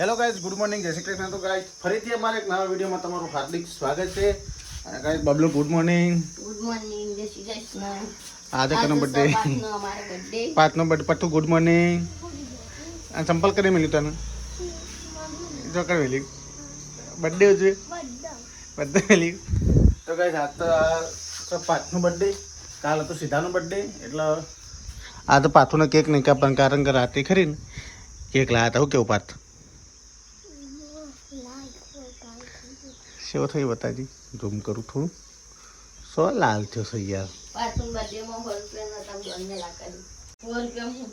Hello guys good morning જય શ્રી કૃષ્ણ. તો guys ફરીથી અમારે એક નવા વિડીયોમાં તમારું હાર્દિક સ્વાગત છે. અને guys Bablu good morning good morning જય શ્રી કૃષ્ણ. આજે કનો બર્થડે. પાંચનો બર્થડે પઠ્ઠુ ગુડ મોર્નિંગ અને ચંપલ કરી મેલ્યું તને? જો કરી મેલ્યું. બર્થડે છે. બર્થડે મેલ્યું. તો ગાઈઝ આજ તો આ તો પાંચનો બર્થડે કાલ હતો સીધાનો બર્થડે એટલે આ તો પાથુનો કેક નહીં કાપવાનું કારણ કે રાતે ખરી ને. કેક લાયા હતા. હું કેવું પાથ સેવો થઈ બતાજી. ઝૂમ કરું થોડું. સો લાલ થયો છે યાર. પાર્થુન birthday માં સો રૂપિયાનો તમે દોડને લાકડી. સો રૂપિયા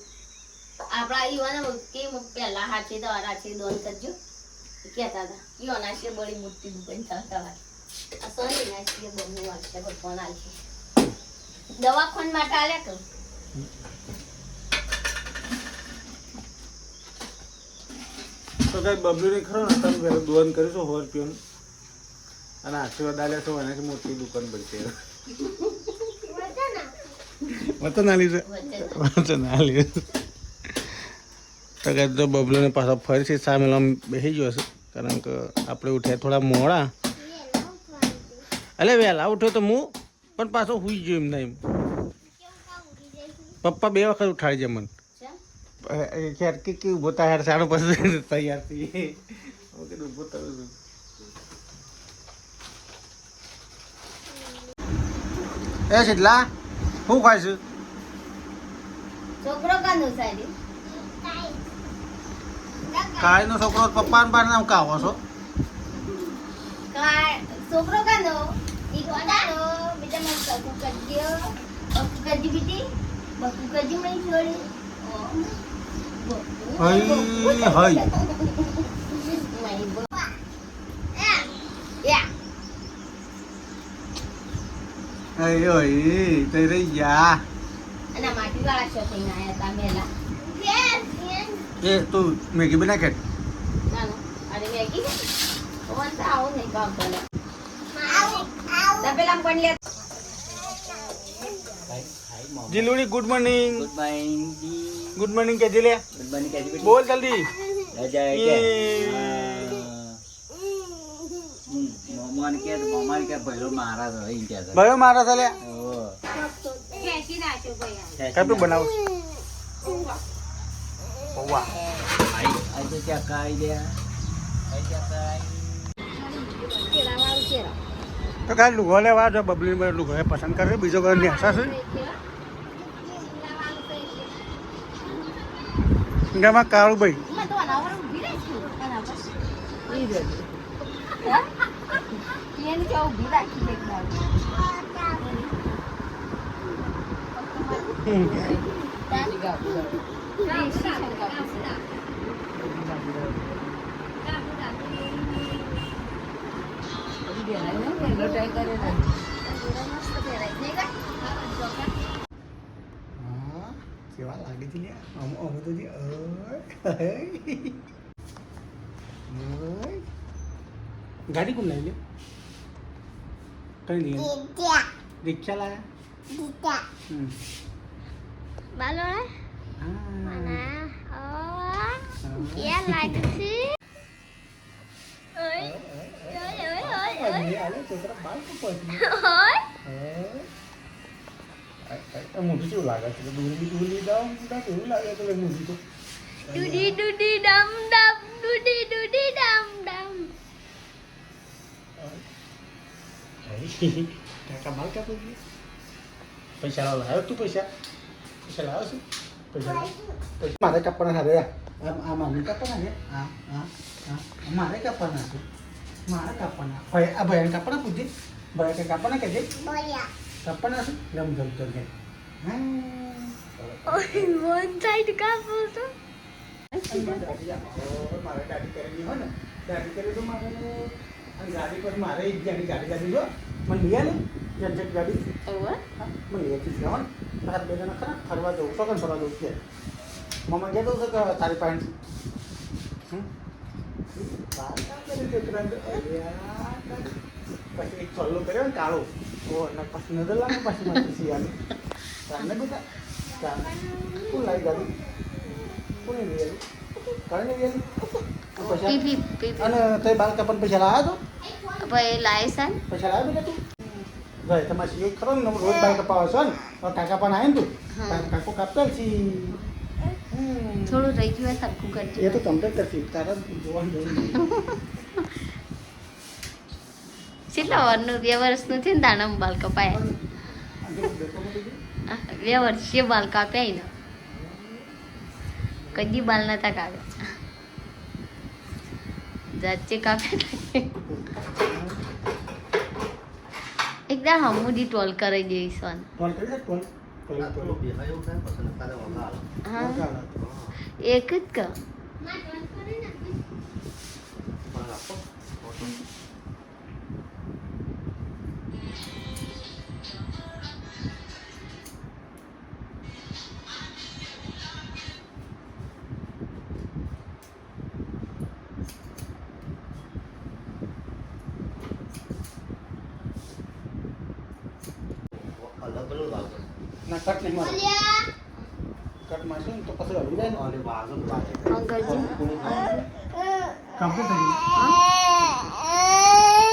આપણા ઈવાના કે પહેલા હાથે દવા હાથે દોન કરજો. કહેતા હતા ઈવાના છે બળી મૂર્તિ દુકાન થતા આ સોની ના છે બહુ વાગશે ભગવાન આલશે. દવાખાન માટે આલ્યા કર તો કઈ બબલુને ખરો ને તમે દોન કરીશું સો રૂપિયાનું અને આશીર્વાદ આલ્યા છો એનાથી મોટી દુકાન પડશે વતન આલી છે. વતન આલી તો કે તો બબલોને પાછો ફરીથી સામે આમ બેસી ગયો છે કારણ કે આપણે ઉઠ્યા થોડા મોડા. અલે વહેલા ઉઠ્યો તો હું પણ પાછો હુઈ ગયો એમ ના એમ પપ્પા બે વખત ઉઠાડી જાય મને. છે યાર કે કે ઊભો થાય યાર સાડો પછી તૈયાર થઈ હું કીધું ઊભો થયો એ શીતલા શું ખાય છે છોકરો કાનું સાહેબ? કાળીનો છોકરો પપ્પા ને પાર નામ કાવો છો. છોકરો કાંદો ઈ કોનાનો બેટા મને બકુ કરજો બકુ કદી બેટી બકુ મને છોડી હઈ હઈ હઈ હઈ તે રહી જા અને માટી વાળા શોપિંગ આયા હતા મેલા એ તું મેગી બના ખેટ નાનો અરે મેગી છે ઓન તો આવું નહીં કામ કરે તપેલા પણ લે જીલુડી good morning good morning good morning કે જીલે ગુડ મોર્નિંગ બેટી બોલ જલ્દી રાજા એ. કે મોમન કે મોમન કે ભૈરો મારા તો કે ભયો મારા ચાલે ઓ. ખેંચી નાખ્યો ભાઈ કઈ બનાવું? કાઈ દે તો કાંઈ લુગો લેવા જો બબલી લુગો એ પસંદ કરે. બીજો કોઈ નેસા છે? ગામાં કાળું ભાઈ માં તો અનાવર ઊભી રહી છું અનાવર ઈ જો એને કે ઊભી રાખી દે એકવાર તારી ગાવ ઈ શીશમ કાપી છે મસ્ત પહેરાય નહીં કા હા કેવા લાગે છે લ્યા આમ આમ તો જે ઓય ઓય ગાડી કોણ લાવી લે કઈ લઈએ રિક્ષા લાયા હમ. Balon હા. mana? Oh, હા. ya lagi sih. Oi, oi, oi, oi, oi, અરે, અરે, છોકરા બાલ તો પછી. oi. કાકા માલ કાપી પૈસા લાવ્યો તું પૈસા પૈસા લાવ્યો છું પૈસા? પૈસા મારે કાપવાના હારે આ આ મારે કાપવાના છે આ આ આ મારે કાપવાના છે મારે કાપવાના ભાઈ આ ભાઈને કાપવાના પૂછી ભાઈ કે કાપવાના કે છે કાપવાના છે જમ જમ જમ જમ હા Oh, one side couple tuh. મારે ગાડી કરેલી હોય ને ગાડી કરી તો મારે ગાડી પર મારે એક ગાડી ગાડી ગાડી જો મને લઈ આલે જનજટ ગાડી. ઓવર હા, મને લઈ આપી જવાનું. તારા બે જણા ખરા ફરવા જવું સોગન ફરવા જવું છે. મમ્મી કહેતો હતો કે તારી પાસે પછી એક ચોલ્લો કર્યો ને કાળો. ઓ અને પછી નજર લાગે પછી માથે શિયાળે તારને બધા તારને કોણ લાવી ગાડી? કોને લઈ આવી લઈ આવી પીપી પીપી અને તે બાલ કાપડ પૈસા લાવ્યા તો? ભાઈ લાય છે પૈસા લાવ્યા બેટા તું? ભાઈ તમારે સીઓ ખરો ને? રોજ બાલ કપાવો છો ને? કાકા પણ આવે ને તું? કાકો કાપતા છી? થોડું રહી ગયું હોય સરખું એ તો કમ્પ્લીટ કરશે. તારા જોવાનું કેટલા વર્ષનું બે વર્ષનું થયું ને દાણા બાલ કપાય? બે વર્ષે બાલ કાપ્યા ને કદી બાલ નતા કાપ્યા જાચે કાપે એકદમ હમુદી ટોલ કરી દઈશ કરી દે એક જ ક. ના કટ નહીં મારો કટ મારશે તો પછી હલી જાય ને. અંકલજી? કમ્પ્લીટ થઈ ગયું.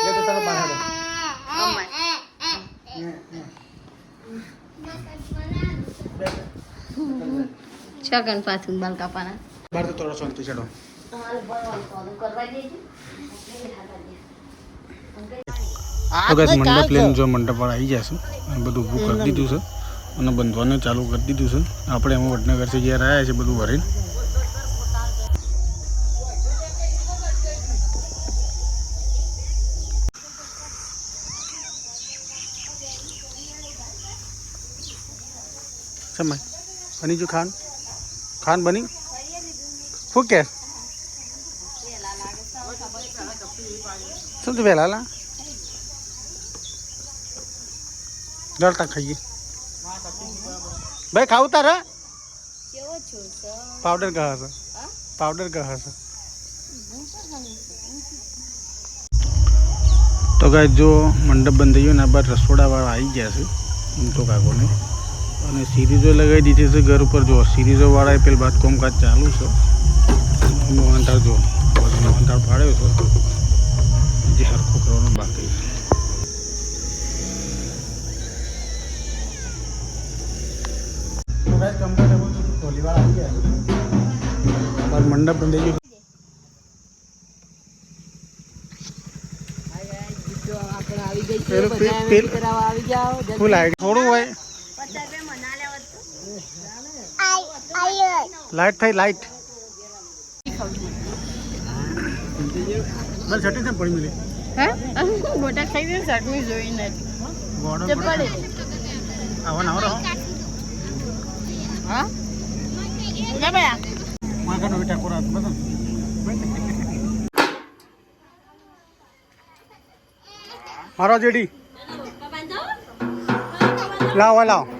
તો તારો બહાર હેડો. અમાર ને, ને. બે, બે. છગન પાછું બાલ કાપાના. બહાર તો થોડો શાંતિ છેડો તો ગાઈસ મંડપ લઈને જો મંડપ વાળા આવી જશે બધું ઊભું કરી દીધું છે. અને બંધવાનું ચાલુ કરી દીધું છે. આપણે એમાં વડનગરથી જ્યારે આવ્યા છે બધું ભરીને. સમય બની જો ખાન? ખાન બની? શું કે? શું તું વહેલા લા જળતા ખાઈએ. ભાઈ ખાવું તારે? પાવડર કહા છે. પાવડર કહા છે. તો કાંઈ જો મંડપ બંધ થઈ ગયો ને આ બાર રસોડાવાળા આવી ગયા છે એમ તો કાકોને અને સિરીઝો લગાવી દીધી છે ઘર ઉપર. જો સિરીઝોવાળાએ પેલ બાદ કોમકાજ ચાલુ છે. મોહનથાળ જો મોહનથાળ ફાડ્યો છે. મંડપ બંધ ગયો. ફૂલ લાઈટ થોડું હોય. લાઈટ થઈ લાઈટ. બસ છટી ને પડી મિલી મોટા ખાઈ દે ચટણી જોઈ નથી આવો ને આવો રહો હા જા ભયા માગano વિટા કોરા બસ મારો જેડી. લાવો લાવો.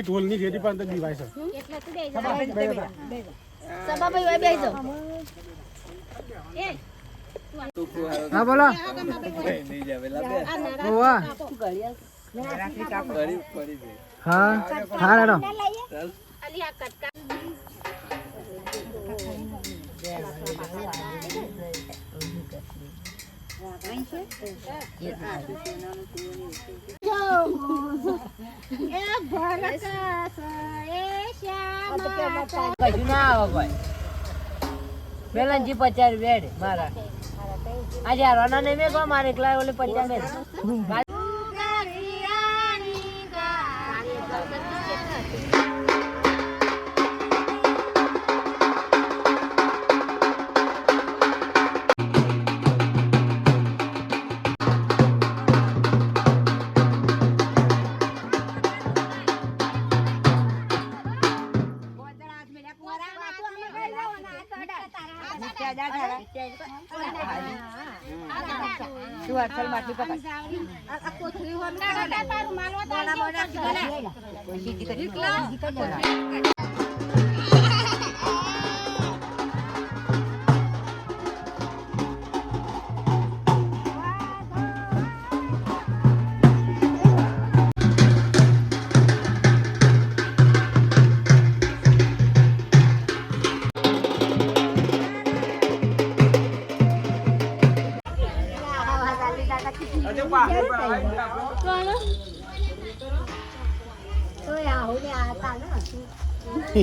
નહીં ઢોલની ખેતી પણ દીવાય છે. હા બોલો. હા હા હેડો અલી આ કટકા. બેલનજી પચાસ બેડ મારા. આજે હારવાના નહીં મેં કહો મારે એકલા ઓલે પચાસ બેડ.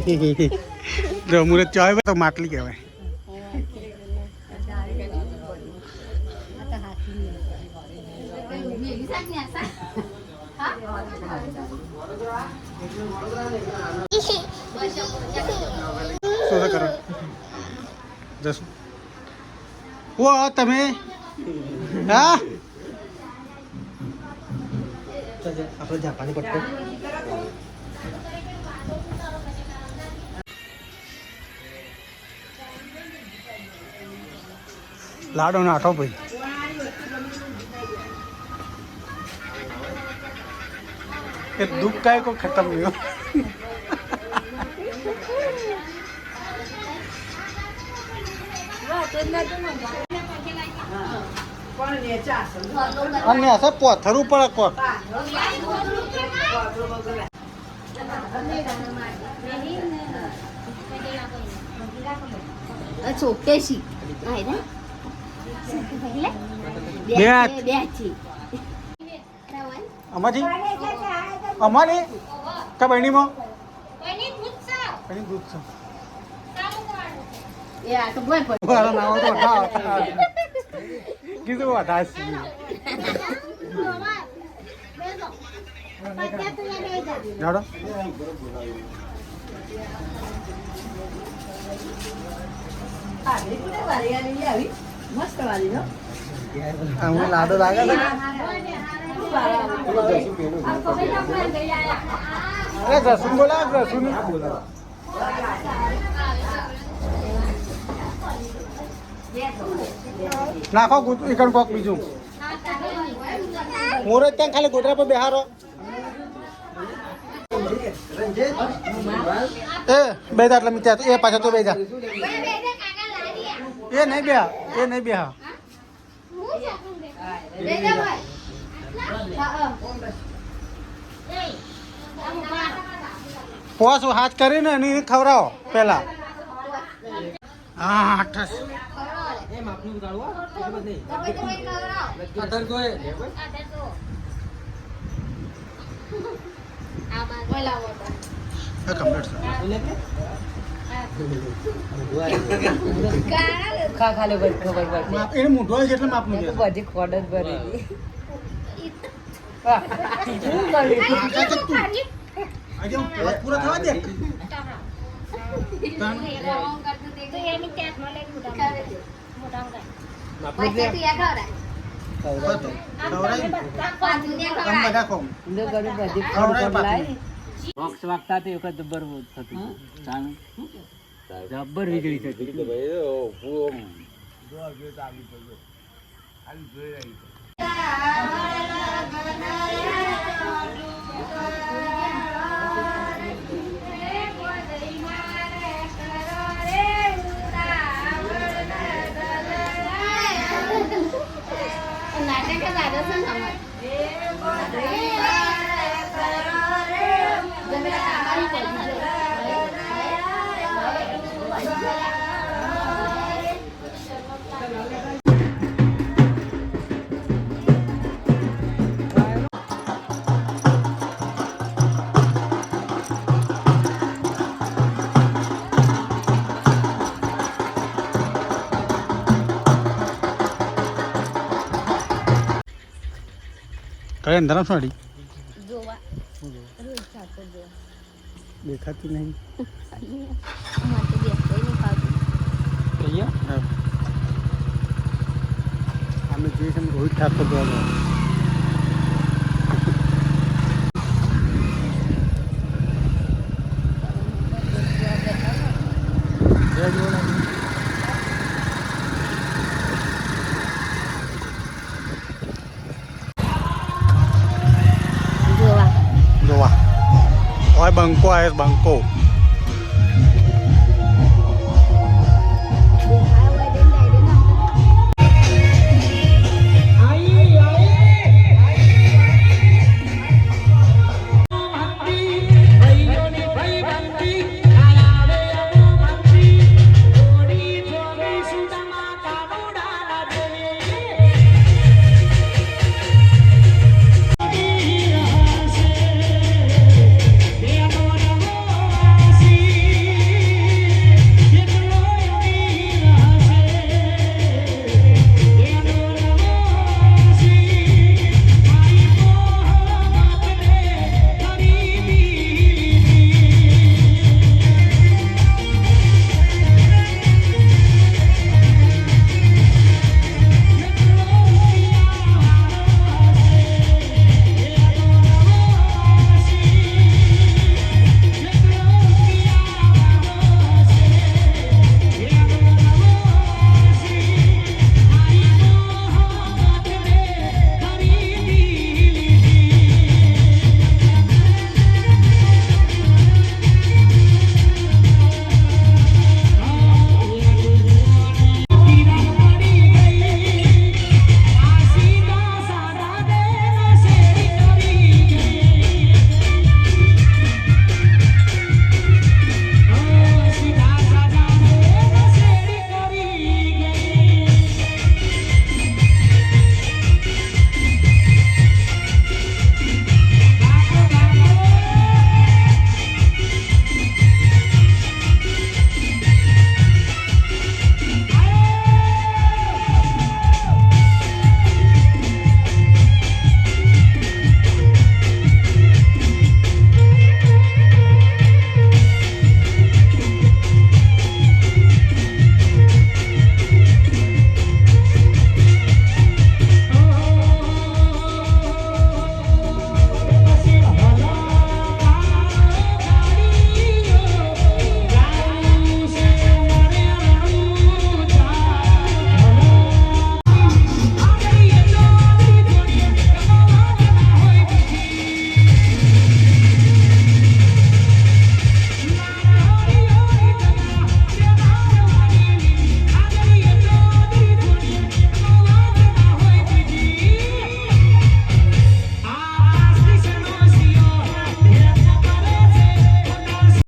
જો મુરત ચાય તો માટલી કહેવાય. કરો? જશું. ઓ તમે? હા? આપણે જાપાની પટ્ટો. લાડો નાઠો ભાઈ એ દુઃખ કાય કો ખતમ નહીં હો. અને હશે પોથરું પડે કોક ચોકેશી બે હાથ. બે અમાજી? અમારી કા બહેણીમાં બહેણી દૂધ છે. કીધું છે. જાડો. મસ્ત વાળી નો અમને લાડો લાગે છે? અરે જસુન બોલા જસુન. નાખો ગુત એકણ કોક બીજું. મોરે ત્યાં ખાલી ગોદરા પર બેહારો. એ બે એટલે મીઠા એ પાછળ તો બે જા. એ નહીં બેહા એ નહીં બેહા. પોસું હાથ કરીને એને ખવડાવો પેલા. હા ઠસ. કમ્પ્લીટ ખા ખાલે બધી ખબર માપ એને મોઢું છે એટલે માપનું છે બધી ખોડ જ ભરેલી વાગતા તે વખત જબ્બર થતું. જાણ જબ્બર વીજળી છે નાટક દાદા છે ને કઈ અંધારામ સાડી જોવા રોજ ઠાકોર જોવા. દેખાતી નહીં. અમારે તો બેસતા નહીં અમે જઈએ છે રોહિત ઠાકોર જોવા જોવા લાગે. જોવા જોવા